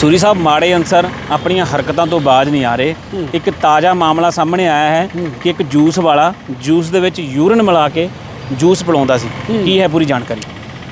ਸੂਰੀ ਸਾਹਿਬ ਮਾੜੇ ਅਨਸਰ ਆਪਣੀਆਂ ਹਰਕਤਾਂ ਤੋਂ ਬਾਜ ਨਹੀਂ ਆ ਰਹੇ। ਇੱਕ ਤਾਜ਼ਾ ਮਾਮਲਾ ਸਾਹਮਣੇ ਆਇਆ ਹੈ ਕਿ ਇੱਕ ਜੂਸ ਵਾਲਾ ਜੂਸ ਦੇ ਵਿੱਚ ਯੂਰਨ ਮਿਲਾ ਕੇ ਜੂਸ ਪਿਲਾਉਂਦਾ ਸੀ। ਕੀ ਹੈ ਪੂਰੀ ਜਾਣਕਾਰੀ?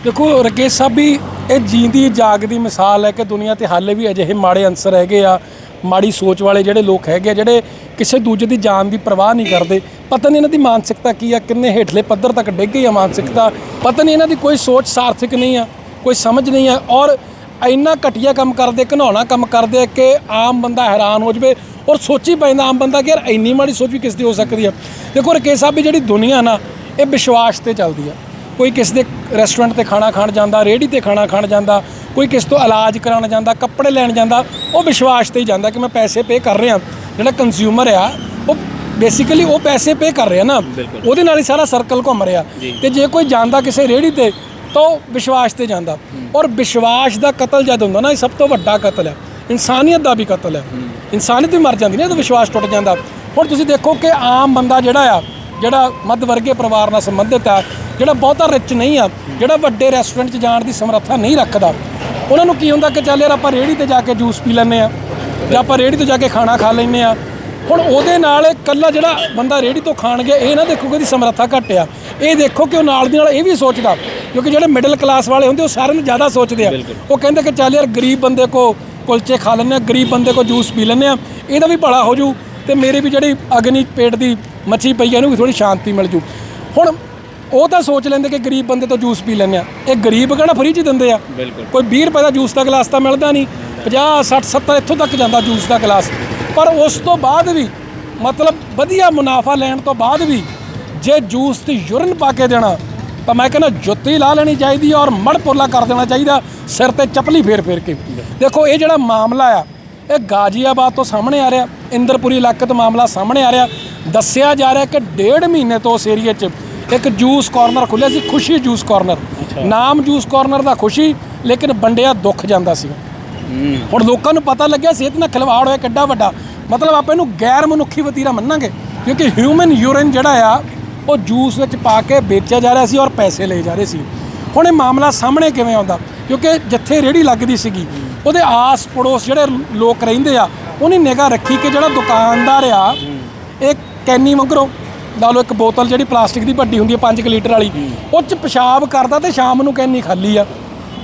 ਦੇਖੋ ਰਕੇਸ਼ ਸਾਹਿਬ ਵੀ ਇਹ ਜੀਂਦੀ ਜਾਗਦੀ ਮਿਸਾਲ ਹੈ ਕਿ ਦੁਨੀਆ ਤੇ ਹਾਲੇ ਵੀ ਅਜਿਹੇ ਮਾੜੇ ਅੰਸਰ ਹੈਗੇ ਆ ਮਾੜੀ ਸੋਚ ਵਾਲੇ ਜਿਹੜੇ ਲੋਕ ਹੈਗੇ ਆ ਜਿਹੜੇ ਕਿਸੇ ਦੂਜੇ ਦੀ ਜਾਨ ਦੀ ਪਰਵਾਹ ਨਹੀਂ ਕਰਦੇ। ਪਤਾ ਨਹੀਂ ਇਹਨਾਂ ਦੀ ਮਾਨਸਿਕਤਾ ਕੀ ਆ ਕਿੰਨੇ ਹੇਠਲੇ ਪੱਧਰ ਤੱਕ ਡਿੱਗ ਗਈ ਆ ਮਾਨਸਿਕਤਾ। ਪਤਾ ਨਹੀਂ ਇਹਨਾਂ ਦੀ ਕੋਈ ਸੋਚ ਸਾਰਥਿਕ ਨਹੀਂ ਆ ਕੋਈ ਸਮਝ ਨਹੀਂ ਆ। ਔਰ ਇੰਨਾ ਘਟੀਆ ਕੰਮ ਕਰਦੇ ਘਨੌਣਾ ਕੰਮ ਕਰਦੇ ਕਿ ਆਮ ਬੰਦਾ ਹੈਰਾਨ ਹੋ ਜਵੇ ਔਰ ਸੋਚੀ ਪੈਂਦਾ ਆਮ ਬੰਦਾ ਕਿ ਯਾਰ ਇੰਨੀ ਮਾੜੀ ਸੋਚ ਵੀ ਕਿਸ ਦੀ ਹੋ ਸਕਦੀ ਆ। ਦੇਖੋ ਰਕੇਸ਼ ਸਾਹਿਬ ਵੀ ਜਿਹੜੀ ਦੁਨੀਆ ਨਾ ਇਹ ਵਿਸ਼ਵਾਸ ਤੇ ਚੱਲਦੀ ਆ। ਕੋਈ ਕਿਸ ਦੇ ਰੈਸਟੋਰੈਂਟ ਤੇ ਖਾਣਾ ਖਾਣ ਜਾਂਦਾ ਰੇਹੜੀ ਤੇ ਖਾਣਾ ਖਾਣ ਜਾਂਦਾ ਕੋਈ ਕਿਸ ਤੋਂ ਇਲਾਜ ਕਰਾਉਣ ਜਾਂਦਾ ਕੱਪੜੇ ਲੈਣ ਜਾਂਦਾ ਉਹ ਵਿਸ਼ਵਾਸ ਤੇ ਹੀ ਜਾਂਦਾ ਕਿ ਮੈਂ ਪੈਸੇ ਪੇ ਕਰ ਰਿਹਾ। ਜਿਹੜਾ ਕੰਜ਼ਿਊਮਰ ਆ ਉਹ ਬੇਸਿਕਲੀ ਉਹ ਪੈਸੇ ਪੇ ਕਰ ਰਿਹਾ ਨਾ। ਉਹਦੇ ਨਾਲ ਹੀ ਸਾਰਾ ਸਰਕਲ ਘੁੰਮ ਰਿਹਾ। ਤੇ ਜੇ ਕੋਈ ਜਾਂਦਾ ਕਿਸੇ ਰੇਹੜੀ ਤੇ ਤਾਂ ਉਹ ਵਿਸ਼ਵਾਸ ਤੇ ਜਾਂਦਾ। ਔਰ ਵਿਸ਼ਵਾਸ ਦਾ ਕਤਲ ਜਦ ਹੁੰਦਾ ਨਾ, ਇਹ ਸਭ ਤੋਂ ਵੱਡਾ ਕਤਲ ਹੈ। ਇਨਸਾਨੀਅਤ ਦਾ ਵੀ ਕਤਲ ਹੈ। ਇਨਸਾਨੀਅਤ ਵੀ ਮਰ ਜਾਂਦੀ ਨਾ ਤਾਂ ਵਿਸ਼ਵਾਸ ਟੁੱਟ ਜਾਂਦਾ। ਹੁਣ ਤੁਸੀਂ ਦੇਖੋ ਕਿ ਆਮ ਬੰਦਾ ਜਿਹੜਾ ਆ, ਜਿਹੜਾ ਮੱਧ ਵਰਗੇ ਪਰਿਵਾਰ ਨਾਲ ਸੰਬੰਧਿਤ ਆ, ਜਿਹੜਾ ਬਹੁਤਾ ਰਿਚ ਨਹੀਂ ਆ, ਜਿਹੜਾ ਵੱਡੇ ਰੈਸਟੋਰੈਂਟ 'ਚ ਜਾਣ ਦੀ ਸਮਰੱਥਾ ਨਹੀਂ ਰੱਖਦਾ, ਉਹਨਾਂ ਨੂੰ ਕੀ ਹੁੰਦਾ ਕਿ ਚੱਲ ਯਾਰ ਆਪਾਂ ਰੇਹੜੀ ਤੇ ਜਾ ਕੇ ਜੂਸ ਪੀ ਲੈਂਦੇ ਆ ਜਾਂ ਆਪਾਂ ਰੇਹੜੀ ਤੋਂ ਜਾ ਕੇ ਖਾਣਾ ਖਾ ਲੈਂਦੇ ਆ ਹੁਣ ਉਹਦੇ ਨਾਲ ਇਕੱਲਾ ਜਿਹੜਾ ਬੰਦਾ ਰੇਹੜੀ ਤੋਂ ਖਾਣ ਗਿਆ ਇਹ ਨਾ ਦੇਖੋ ਕਿ ਉਹਦੀ ਸਮਰੱਥਾ ਘੱਟ ਆ। ਇਹ ਦੇਖੋ ਕਿ ਉਹ ਨਾਲ ਦੀ ਨਾਲ ਇਹ ਵੀ ਸੋਚਦਾ ਕਿਉਂਕਿ ਜਿਹੜੇ ਮਿਡਲ ਕਲਾਸ ਵਾਲੇ ਹੁੰਦੇ ਉਹ ਸਾਰਿਆਂ ਨੂੰ ਜ਼ਿਆਦਾ ਸੋਚਦੇ ਆ। ਉਹ ਕਹਿੰਦੇ ਕਿ ਚੱਲ ਯਾਰ ਗਰੀਬ ਬੰਦੇ ਕੋ ਕੁਲਚੇ ਖਾ ਲੈਂਦੇ ਆ ਗਰੀਬ ਬੰਦੇ ਕੋ ਜੂਸ ਪੀ ਲੈਂਦੇ ਆ। ਇਹਦਾ ਵੀ ਭਲਾ ਹੋ ਜੂ ਤੇ ਮੇਰੀ ਵੀ ਜਿਹੜੀ ਅਗਨੀ ਪੇਟ ਦੀ ਮੱਛੀ ਪਈ ਆ ਇਹਨੂੰ ਵੀ ਥੋੜੀ ਸ਼ਾਂਤੀ ਮਿਲ ਜੂ। ਹੁਣ ਉਹ ਤਾਂ ਸੋਚ ਲੈਂਦੇ ਕਿ ਗਰੀਬ ਬੰਦੇ ਤੋਂ ਜੂਸ ਪੀ ਲੈਂਦੇ ਆ। ਇਹ ਗਰੀਬ ਕਿਹੜਾ ਫਰੀ ਚ ਦਿੰਦੇ ਆ? ਕੋਈ 20 ਰੁਪਏ ਦਾ ਜੂਸ ਦਾ ਗਲਾਸ ਤਾਂ ਮਿਲਦਾ ਨਹੀਂ। 50 60 70 ਇੱਥੋਂ ਤੱਕ ਜਾਂਦਾ ਜੂਸ ਦਾ ਗਲਾਸ। ਪਰ ਉਸ ਤੋਂ ਬਾਅਦ ਵੀ ਮਤਲਬ ਵਧੀਆ ਮੁਨਾਫਾ ਲੈਣ ਤੋਂ ਬਾਅਦ ਵੀ ਜੇ ਜੂਸ ਤੇ ਯੂਰਨ ਪਾ ਕੇ ਦੇਣਾ ਤਾਂ ਮੈਂ ਕਹਿੰਦਾ ਜੁੱਤੀ ਲਾ ਲੈਣੀ ਚਾਹੀਦੀ ਔਰ ਮੜ ਪੁਰਲਾ ਕਰ ਦੇਣਾ ਚਾਹੀਦਾ ਸਿਰ ਤੇ ਚੱਪਲੀ ਫੇਰ ਫੇਰ ਕੇ ਦੇਖੋ ਇਹ ਜਿਹੜਾ ਮਾਮਲਾ ਆ ਇਹ ਗਾਜ਼ੀਆਬਾਦ ਤੋਂ ਸਾਹਮਣੇ ਆ ਰਿਹਾ ਇੰਦਰਪੁਰੀ ਇਲਾਕੇ ਤੋਂ ਮਾਮਲਾ ਸਾਹਮਣੇ ਆ ਰਿਹਾ। ਦੱਸਿਆ ਜਾ ਰਿਹਾ ਕਿ ਡੇਢ ਮਹੀਨੇ ਤੋਂ ਉਸ ਏਰੀਏ 'ਚ ਇੱਕ ਜੂਸ ਕਾਰਨਰ ਖੁੱਲਿਆ ਸੀ ਖੁਸ਼ੀ ਜੂਸ ਕਾਰਨਰ। ਨਾਮ ਜੂਸ ਕਾਰਨਰ ਦਾ ਖੁਸ਼ੀ ਲੇਕਿਨ ਵੰਡਿਆ ਦੁੱਖ ਜਾਂਦਾ ਸੀ। ਹੁਣ ਲੋਕਾਂ ਨੂੰ ਪਤਾ ਲੱਗਿਆ ਸਿਹਤ ਨਾਲ ਖਿਲਵਾੜ ਹੋਇਆ ਕਿੱਡਾ ਵੱਡਾ। ਮਤਲਬ ਆਪਾਂ ਇਹਨੂੰ ਗੈਰ ਮਨੁੱਖੀ ਵਤੀਰਾ ਮੰਨਾਂਗੇ ਕਿਉਂਕਿ ਹਿਊਮਨ ਯੂਰਿਨ ਜਿਹੜਾ ਆ ਉਹ ਜੂਸ ਵਿੱਚ ਪਾ ਕੇ ਵੇਚਿਆ ਜਾ ਰਿਹਾ ਸੀ ਔਰ ਪੈਸੇ ਲਏ ਜਾ ਰਹੇ ਸੀ। ਹੁਣ ਇਹ ਮਾਮਲਾ ਸਾਹਮਣੇ ਕਿਵੇਂ ਆਉਂਦਾ? ਕਿਉਂਕਿ ਜਿੱਥੇ ਰੇੜੀ ਲੱਗਦੀ ਸੀਗੀ, ਉਹਦੇ ਆਸ ਪੜੋਸ ਜਿਹੜੇ ਲੋਕ ਰਹਿੰਦੇ ਆ, ਉਹਨੇ ਨਿਗਾਹ ਰੱਖੀ ਕਿ ਜਿਹੜਾ ਦੁਕਾਨਦਾਰ ਆ, ਇਹ ਕੈਨੀ ਮੰਗਰੋ ਲਾ ਲਓ ਇੱਕ ਬੋਤਲ ਜਿਹੜੀ ਪਲਾਸਟਿਕ ਦੀ ਵੱਡੀ ਹੁੰਦੀ ਹੈ 5 ਲੀਟਰ ਵਾਲੀ, ਉਹ ਚ ਪਿਸ਼ਾਬ ਕਰਦਾ ਤੇ ਸ਼ਾਮ ਨੂੰ ਕੈਨੀ ਖਾਲੀ ਆ।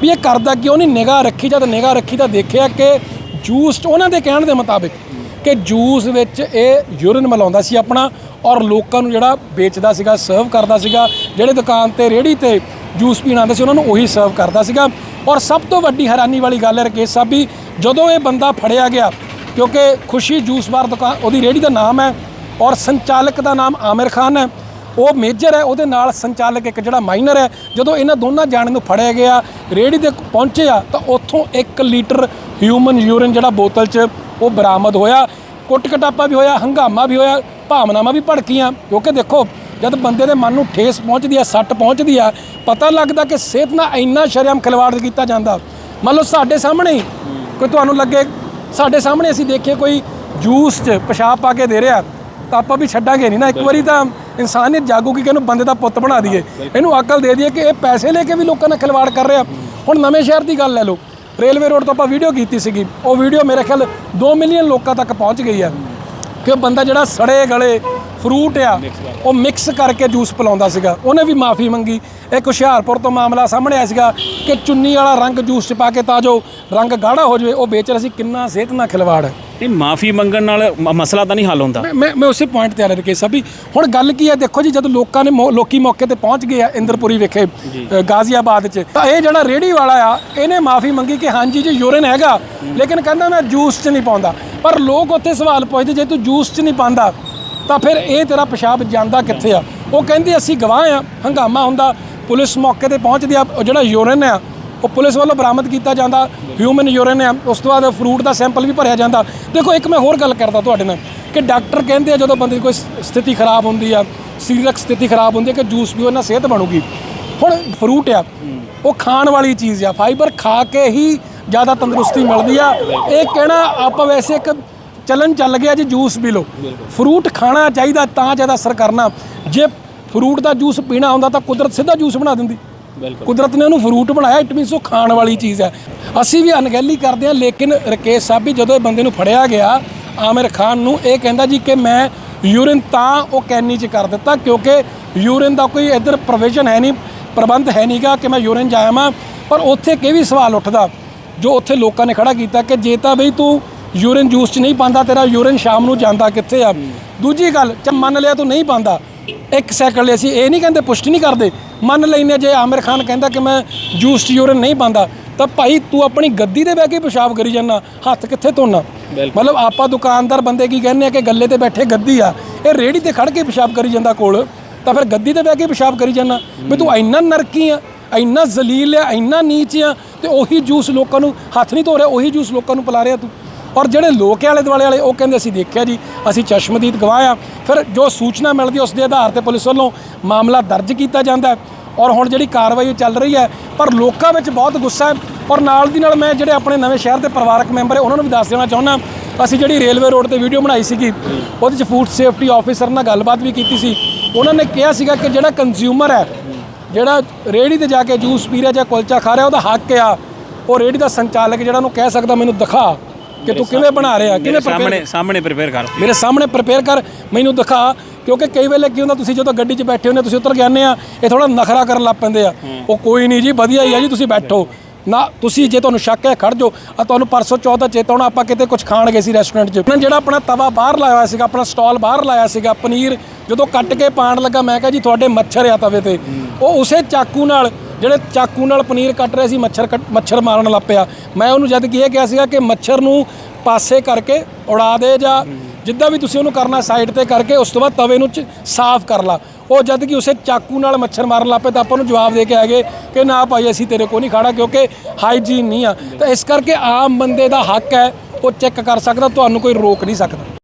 ਵੀ ਇਹ ਕਰਦਾ ਕਿ ਉਹਨੇ ਨਿਗਾਹ ਰੱਖੀ, ਜਦ ਨਿਗਾਹ ਰੱਖੀ ਤਾਂ ਦੇਖਿਆ ਕਿ ਜੂਸ ਉਹਨਾਂ ਦੇ ਕਹਿਣ ਦੇ ਮੁਤਾਬਿਕ ਕਿ ਜੂਸ ਵਿੱਚ ਇਹ ਯੂਰਨ ਮਿਲਾਉਂਦਾ ਸੀ ਆਪਣਾ ਔਰ ਲੋਕਾਂ ਨੂੰ ਜਿਹੜਾ ਵੇਚਦਾ ਸੀਗਾ ਸਰਵ ਕਰਦਾ ਸੀਗਾ, ਜਿਹੜੇ ਦੁਕਾਨ ਤੇ ਰੇੜੀ ਤੇ ਜੂਸ ਪੀਣ ਆਉਂਦੇ ਸੀ, ਉਹਨਾਂ ਨੂੰ ਉਹੀ ਸਰਵ ਕਰਦਾ ਸੀਗਾ। ਔਰ ਸਭ ਤੋਂ ਵੱਡੀ ਹੈਰਾਨੀ ਵਾਲੀ ਗੱਲ ਹੈ ਰਕੇਸ਼ ਸਾਹਿਬ ਵੀ ਜਦੋਂ ਇਹ ਬੰਦਾ ਫੜਿਆ ਗਿਆ, ਕਿਉਂਕਿ ਖੁਸ਼ੀ ਜੂਸ ਬਾਰ ਦੁਕਾਨ, ਉਹਦੀ ਰੇੜੀ ਦਾ ਨਾਮ ਹੈ ਔਰ ਸੰਚਾਲਕ ਦਾ ਨਾਮ ਆਮਿਰ ਖਾਨ ਹੈ। ਉਹ ਮੇਜਰ ਹੈ, ਉਹਦੇ ਨਾਲ ਸੰਚਾਲਕ ਇੱਕ ਜਿਹੜਾ ਮਾਈਨਰ ਹੈ, ਜਦੋਂ ਇਹਨਾਂ ਦੋਨਾਂ ਜਾਣਿਆਂ ਨੂੰ ਫੜਿਆ ਗਿਆ ਰੇੜੀ ਦੇ ਪਹੁੰਚਿਆ ਤਾਂ ਉੱਥੋਂ 1 ਲੀਟਰ ਹਿਊਮਨ ਯੂਰਿਨ ਜਿਹੜਾ ਬੋਤਲ 'ਚ ਉਹ ਬਰਾਮਦ ਹੋਇਆ। ਕੁੱਟ ਕਟਾਪਾ ਵੀ ਹੋਇਆ ਹੰਗਾਮਾ ਵੀ ਹੋਇਆ ਭਾਵਨਾਵਾਂ ਵੀ ਭੜਕੀਆਂ। ਕਿਉਂਕਿ ਦੇਖੋ ਜਦ ਬੰਦੇ ਦੇ ਮਨ ਨੂੰ ਠੇਸ ਪਹੁੰਚਦੀ ਆ ਸੱਟ ਪਹੁੰਚਦੀ ਆ ਪਤਾ ਲੱਗਦਾ ਕਿ ਸਿਹਤ ਨਾਲ ਇੰਨਾ ਸ਼ਰਮ ਖਿਲਵਾੜ ਕੀਤਾ ਜਾਂਦਾ। ਮੰਨ ਲਓ ਸਾਡੇ ਸਾਹਮਣੇ ਹੀ ਕੋਈ ਤੁਹਾਨੂੰ ਲੱਗੇ ਸਾਡੇ ਸਾਹਮਣੇ ਅਸੀਂ ਦੇਖੀਏ ਕੋਈ ਜੂਸ 'ਚ ਪਿਸ਼ਾਬ ਪਾ ਕੇ ਦੇ ਰਿਹਾ ਤਾਂ ਆਪਾਂ ਵੀ ਛੱਡਾਂਗੇ ਨਹੀਂ ਨਾ। ਇੱਕ ਵਾਰੀ ਤਾਂ ਇਨਸਾਨੀਅਤ ਜਾਗੂਗੀ ਕਿ ਇਹਨੂੰ ਬੰਦੇ ਦਾ ਪੁੱਤ ਬਣਾ ਦਈਏ। ਇਹਨੂੰ ਅਕਲ ਦੇ ਦਈਏ ਕਿ ਇਹ ਪੈਸੇ ਲੈ ਕੇ ਵੀ ਲੋਕਾਂ ਨਾਲ ਖਿਲਵਾੜ ਕਰ ਰਿਹਾ। ਹੁਣ ਨਵੇਂ ਸ਼ਹਿਰ ਦੀ ਗੱਲ ਲੈ ਲਓ। ਰੇਲਵੇ ਰੋਡ ਤੋਂ ਆਪਾਂ ਵੀਡੀਓ ਕੀਤੀ ਸੀਗੀ। ਉਹ ਵੀਡੀਓ ਮੇਰੇ ਖਿਆਲ 2 ਮਿਲੀਅਨ ਲੋਕਾਂ ਤੱਕ ਪਹੁੰਚ ਗਈ ਹੈ ਕਿ ਉਹ ਬੰਦਾ ਜਿਹੜਾ ਸੜੇ ਗਲੇ ਫਰੂਟ ਆ ਉਹ ਮਿਕਸ ਕਰਕੇ ਜੂਸ ਪਿਲਾਉਂਦਾ ਸੀਗਾ। ਉਹਨੇ ਵੀ ਮਾਫੀ ਮੰਗੀ। ਇੱਕ ਹੁਸ਼ਿਆਰਪੁਰ ਤੋਂ ਮਾਮਲਾ ਸਾਹਮਣੇ ਆਇਆ ਸੀਗਾ ਕਿ ਚੁੰਨੀ ਵਾਲਾ ਰੰਗ ਜੂਸ 'ਚ ਪਾ ਕੇ ਤਾਂ ਜੋ ਰੰਗ ਗਾੜਾ ਹੋ ਜਾਵੇ ਉਹ ਵੇਚ ਰਿਹਾ ਸੀ। ਕਿੰਨਾ ਸਿਹਤ ਨਾਲ ਖਿਲਵਾੜ। ਹੈ ਇਹ ਮਾਫੀ ਮੰਗਣ ਨਾਲ ਮ- ਮਸਲਾ ਤਾਂ ਨਹੀਂ ਹੱਲ ਹੁੰਦਾ। ਮੈਂ- ਮੈਂ ਮੈਂ ਉਸੇ ਪੁਆਇੰਟ ਤੇ ਆ ਰਿਹਾ ਕਿ ਸਭੀ ਹੁਣ ਗੱਲ ਕੀ ਹੈ ਦੇਖੋ ਜੀ ਜਦੋਂ ਲੋਕਾਂ ਨੇ ਮੌ- ਲੋਕੀ ਮੌਕੇ ਤੇ ਪਹੁੰਚ ਗਏ ਆ ਇੰਦਰਪੁਰੀ ਵਿਖੇ ਅ, ਗਾਜ਼ੀਆਬਾਦ 'ਚ ਤਾਂ ਇਹ ਜਿਹੜਾ ਰੇੜੀ ਵਾਲਾ ਆ ਇਹਨੇ ਮਾਫੀ ਮੰਗੀ ਕਿ ਹਾਂਜੀ ਜੀ ਯੂਰਿਨ ਹੈਗਾ ਲੇਕਿਨ ਕਹਿੰਦਾ ਮੈਂ ਜੂਸ 'ਚ ਨਹੀਂ ਪਾਉਂਦਾ। ਪਰ ਲੋਕ ਉੱਥੇ ਸਵਾਲ ਪੁੱਛਦੇ ਜੇ ਤੂੰ ਜੂਸ 'ਚ ਨਹੀਂ ਪਾਉਂਦਾ ਤਾਂ ਫਿਰ ਇਹ ਤੇਰਾ ਪਿਸ਼ਾਬ ਜਾਂਦਾ ਕਿੱਥੇ ਆ? ਉਹ ਕਹਿੰਦੇ ਅਸੀਂ ਗਵਾਹ ਆ ਹੰਗਾਮਾ ਹੁੰਦਾ ਪੁਲਿਸ ਮੌਕੇ ਤੇ ਪਹੁੰਚਦੀ ਆ ਉਹ ਜਿਹੜਾ ਯੂਰਿਨ ਆ ਉਹ ਪੁਲਿਸ ਵੱਲੋਂ ਬਰਾਮਦ ਕੀਤਾ ਜਾਂਦਾ ਹਿਊਮਨ ਯੂਰਿਨ ਆ ਉਸ ਤੋਂ ਬਾਅਦ ਫਰੂਟ ਦਾ ਸੈਂਪਲ ਵੀ ਭਰਿਆ ਜਾਂਦਾ। ਦੇਖੋ, ਇੱਕ ਮੈਂ ਹੋਰ ਗੱਲ ਕਰਦਾ ਤੁਹਾਡੇ ਨਾਲ ਕਿ ਡਾਕਟਰ ਕਹਿੰਦੇ ਆ ਜਦੋਂ ਬੰਦੇ ਦੀ ਕੋਈ ਸ- ਸਥਿਤੀ ਖਰਾਬ ਹੁੰਦੀ ਆ, ਸਰੀਰਕ ਸਥਿਤੀ ਖਰਾਬ ਹੁੰਦੀ ਹੈ ਕਿ ਜੂਸ ਪੀਓ ਨਾਲ ਸਿਹਤ ਬਣੂਗੀ। ਹੁਣ ਫਰੂਟ ਆ, ਉਹ ਖਾਣ ਵਾਲੀ ਚੀਜ਼ ਆ ਫਾਈਬਰ ਖਾ ਕੇ ਹੀ ਜ਼ਿਆਦਾ ਤੰਦਰੁਸਤੀ ਮਿਲਦੀ ਆ। ਇਹ ਕਹਿਣਾ, ਆਪਾਂ ਵੈਸੇ ਇੱਕ ਚੱਲਣ ਚੱਲ ਗਿਆ ਜੀ ਜੂਸ ਪੀ ਲਓ। ਫਰੂਟ ਖਾਣਾ ਚਾਹੀਦਾ, ਤਾਂ ਜ਼ਿਆਦਾ ਅਸਰ ਕਰਨਾ। ਜੇ ਫਰੂਟ ਦਾ ਜੂਸ ਪੀਣਾ ਹੁੰਦਾ ਤਾਂ ਕੁਦਰਤ ਸਿੱਧਾ ਜੂਸ ਬਣਾ ਦਿੰਦੀ। ਕੁਦਰਤ ਨੇ ਉਹਨੂੰ ਫਰੂਟ ਬਣਾਇਆ ਇਟ ਮੀਨਸ ਉਹ ਖਾਣ ਵਾਲੀ ਚੀਜ਼ ਹੈ। ਅਸੀਂ ਵੀ ਅਣਗਹਿਲੀ ਕਰਦੇ ਹਾਂ ਲੇਕਿਨ ਰਕੇਸ਼ ਸਾਹਿਬ ਵੀ ਜਦੋਂ ਇਹ ਬੰਦੇ ਨੂੰ ਫੜਿਆ ਗਿਆ ਆਮਿਰ ਖਾਨ ਨੂੰ ਇਹ ਕਹਿੰਦਾ ਜੀ ਕਿ ਮੈਂ ਯੂਰਿਨ ਤਾਂ ਉਹ ਕੈਨੀ 'ਚ ਕਰ ਦਿੱਤਾ ਕਿਉਂਕਿ ਯੂਰਿਨ ਦਾ ਕੋਈ ਇੱਧਰ ਪ੍ਰੋਵੀਜ਼ਨ ਹੈ ਨਹੀਂ ਪ੍ਰਬੰਧ ਹੈ ਨਹੀਂਗਾ ਕਿ ਮੈਂ ਯੂਰਿਨ ਜਾਵਾਂ ਪਰ ਉੱਥੇ ਕਿ ਵੀ ਸਵਾਲ ਉੱਠਦਾ ਜੋ ਉੱਥੇ ਲੋਕਾਂ ਨੇ ਖੜਾ ਕੀਤਾ ਕਿ ਜੇ ਤਾਂ ਬਈ ਤੂੰ ਯੂਰਿਨ ਜੂਸ 'ਚ ਨਹੀਂ ਪਾਉਂਦਾ ਤੇਰਾ ਯੂਰਿਨ ਸ਼ਾਮ ਨੂੰ ਜਾਂਦਾ ਕਿੱਥੇ ਆ? ਦੂਜੀ ਗੱਲ ਚ ਮੰਨ ਲਿਆ ਤੂੰ ਨਹੀਂ ਪਾਉਂਦਾ ਇੱਕ ਸੈਕਿੰਡ ਲਈ ਅਸੀਂ ਇਹ ਨਹੀਂ ਕਹਿੰਦੇ ਪੁਸ਼ਟੀ ਨਹੀਂ ਕਰਦੇ। ਮੰਨ ਲੈਨੇ ਜੇ ਆਮਿਰ ਖਾਨ ਕਹਿੰਦਾ ਕਿ ਮੈਂ ਜੂਸ 'ਚ ਯੂਰਿਨ ਨਹੀਂ ਪਾਉਂਦਾ ਤਾਂ ਭਾਈ ਤੂੰ ਆਪਣੀ ਗੱਦੀ ਤੇ ਬਹਿ ਕੇ ਪਿਸ਼ਾਬ ਕਰੀ ਜਾਂਦਾ ਹੱਥ ਕਿੱਥੇ ਧੋਣਾ? ਮਤਲਬ ਆਪਾਂ ਦੁਕਾਨਦਾਰ ਬੰਦੇ ਕੀ ਕਹਿੰਦੇ ਆ ਕਿ ਗੱਲੇ ਤੇ ਬੈਠੇ ਗੱਦੀ ਆ ਇਹ ਰੇੜੀ ਤੇ ਖੜ ਕੇ ਪਿਸ਼ਾਬ ਕਰੀ ਜਾਂਦਾ ਕੋਲ ਤਾਂ ਫਿਰ ਗੱਦੀ ਤੇ ਬਹਿ ਕੇ ਪਿਸ਼ਾਬ ਕਰੀ ਜਾਂਦਾ। ਵੀ ਤੂੰ ਇੰਨਾ ਨਰਕੀ ਆ ਇੰਨਾ ਜ਼ਲੀਲ ਆ ਇੰਨਾ ਨੀਚ ਆ ਤੇ ਉਹੀ ਜੂਸ ਲੋਕਾਂ ਨੂੰ ਹੱਥ ਨਹੀਂ ਧੋ ਰਿਹਾ ਉਹੀ ਜੂਸ ਲੋਕਾਂ ਨੂੰ ਪਿਲਾ ਰਿਹਾ ਤੂੰ। ਔਰ ਜਿਹੜੇ ਲੋਕ ਆਲੇ ਦੁਆਲੇ ਵਾਲੇ, ਉਹ ਕਹਿੰਦੇ ਅਸੀਂ ਦੇਖਿਆ ਜੀ, ਅਸੀਂ ਚਸ਼ਮਦੀਦ ਗਵਾਹ ਆ। ਫਿਰ ਜੋ ਸੂਚਨਾ ਮਿਲਦੀ ਉਸ ਦੇ ਆਧਾਰ ਤੇ ਪੁਲਿਸ ਵੱਲੋਂ ਮਾਮਲਾ ਦਰਜ ਕੀਤਾ ਜਾਂਦਾ ਔਰ ਹੁਣ ਜਿਹੜੀ ਕਾਰਵਾਈ ਚੱਲ ਰਹੀ ਹੈ, ਪਰ ਲੋਕਾਂ ਵਿੱਚ ਬਹੁਤ ਗੁੱਸਾ ਹੈ। ਔਰ ਨਾਲ ਦੀ ਨਾਲ ਮੈਂ ਜਿਹੜੇ ਆਪਣੇ ਨਵੇਂ ਸ਼ਹਿਰ ਦੇ ਪਰਿਵਾਰਕ ਮੈਂਬਰ ਹੈ, ਉਹਨਾਂ ਨੂੰ ਵੀ ਦੱਸ ਦੇਣਾ ਚਾਹੁੰਦਾ ਅਸੀਂ ਜਿਹੜੀ ਰੇਲਵੇ ਰੋਡ ਤੇ ਵੀਡੀਓ ਬਣਾਈ ਸੀਗੀ, ਉਹਦੇ 'ਚ ਫੂਡ ਸੇਫਟੀ ਆਫੀਸਰ ਨਾਲ ਗੱਲਬਾਤ ਵੀ ਕੀਤੀ ਸੀ। ਉਹਨਾਂ ਨੇ ਕਿਹਾ ਸੀਗਾ ਕਿ ਜਿਹੜਾ ਕੰਜ਼ਿਊਮਰ ਹੈ, ਜਿਹੜਾ ਰੇੜੀ ਤੇ ਜਾ ਕੇ ਜੂਸ ਪੀ ਰਿਹਾ ਜਾਂ ਕੁਲਚਾ ਖਾ ਰਿਹਾ, ਉਹਦਾ ਹੱਕ ਆ। ਉਹ ਰੇੜੀ ਦਾ ਸੰਚਾਲਕ ਜਿਹੜਾ ਉਹਨੂੰ ਕਹਿ ਸਕਦਾ, ਮੈਨੂੰ ਦਿਖਾ। ਕਿ ਤੂੰ ਕਿਵੇਂ ਬਣਾ ਰਿਹਾ? ਕਿਵੇਂ ਸਾਹਮਣੇ ਸਾਹਮਣੇ ਪ੍ਰਿਪੇਅਰ ਕਰ। ਮੇਰੇ ਸਾਹਮਣੇ ਪ੍ਰਪੇਅਰ ਕਰ। ਮੈਨੂੰ ਦਿਖਾ ਕਿਉਂਕਿ ਕਈ ਵੇਲੇ ਕੀ ਹੁੰਦਾ ਤੁਸੀਂ ਜਦੋਂ ਗੱਡੀ 'ਚ ਬੈਠੇ ਹੁੰਦੇ ਤੁਸੀਂ ਉਤਰ ਕੇ ਆਉਂਦੇ ਆ ਇਹ ਥੋੜਾ ਨਖਰਾ ਕਰਨ ਲੱਗ ਪੈਂਦੇ ਆ। ਉਹ ਕੋਈ ਨਹੀਂ ਜੀ ਵਧੀਆ ਹੀ ਆ ਜੀ ਤੁਸੀਂ ਬੈਠੋ। ਨਾ ਤੁਸੀਂ ਜੇ ਤੁਹਾਨੂੰ ਸ਼ੱਕ ਹੈ ਖੜ ਜਾਓ। ਆ ਤੁਹਾਨੂੰ ਪਰਸੋਂ ਚੌਥ ਚੇਤਾ ਹੋਣਾ ਆਪਾਂ ਕਿਤੇ ਕੁਝ ਖਾਣ ਗਏ ਸੀ ਰੈਸਟੋਰੈਂਟ 'ਚ। ਉਹਨਾਂ ਜਿਹੜਾ ਆਪਣਾ ਤਵਾ ਬਾਹਰ ਲਾਇਆ ਹੋਇਆ ਸੀਗਾ ਆਪਣਾ ਸਟਾਲ ਬਾਹਰ ਲਾਇਆ ਸੀਗਾ ਪਨੀਰ ਜਦੋਂ ਕੱਟ ਕੇ ਪਾਣ ਲੱਗਾ ਮੈਂ ਕਿਹਾ ਜੀ ਤੁਹਾਡੇ ਮੱਛਰ ਆ ਤਵੇ ਤੇ। ਉਹ ਉਸੇ ਚਾਕੂ ਨਾਲ ਜਿਹੜੇ ਚਾਕੂ ਨਾਲ ਪਨੀਰ ਕੱਟ ਰਹੇ ਸੀ, ਮੱਛਰ ਕੱਟ- ਮੱਛਰ ਮਾਰਨ ਲੱਗ ਪਿਆ। ਮੈਂ ਉਹਨੂੰ ਜਦ ਕਿ ਇਹ ਕਿਹਾ ਸੀਗਾ ਕਿ ਮੱਛਰ ਨੂੰ ਪਾਸੇ ਕਰਕੇ ਉਡਾ ਦੇ ਜਾਂ ਜਿੱਦਾਂ ਵੀ ਤੁਸੀਂ ਉਹਨੂੰ ਕਰਨਾ ਸਾਈਡ ਤੇ ਕਰਕੇ, ਉਸ ਤੋਂ ਬਾਅਦ ਤਵੇ ਨੂੰ ਚ- ਸਾਫ਼ ਕਰ ਲਾ। ਉਹ ਜਦ ਕਿ ਉਸੇ ਚਾਕੂ ਨਾਲ ਮੱਛਰ ਮਾਰਨ ਲੱਗ ਪਏ ਤਾਂ ਆਪਾਂ ਨੂੰ ਜਵਾਬ ਦੇ ਕੇ ਆ ਗਏ ਕਿ ਨਾ ਭਾਈ, ਅਸੀਂ ਤੇਰੇ ਕੋਲ ਨਹੀਂ ਖਾਣਾ ਕਿਉਂਕਿ ਹਾਈਜੀਨ ਨਹੀਂ ਆ। ਤਾਂ ਇਸ ਕਰਕੇ ਆਮ ਬੰਦੇ ਦਾ ਹੱਕ ਹੈ ਉਹ ਚੈੱਕ ਕਰ ਸਕਦਾ, ਤੁਹਾਨੂੰ ਕੋਈ ਰੋਕ ਨਹੀਂ ਸਕਦਾ।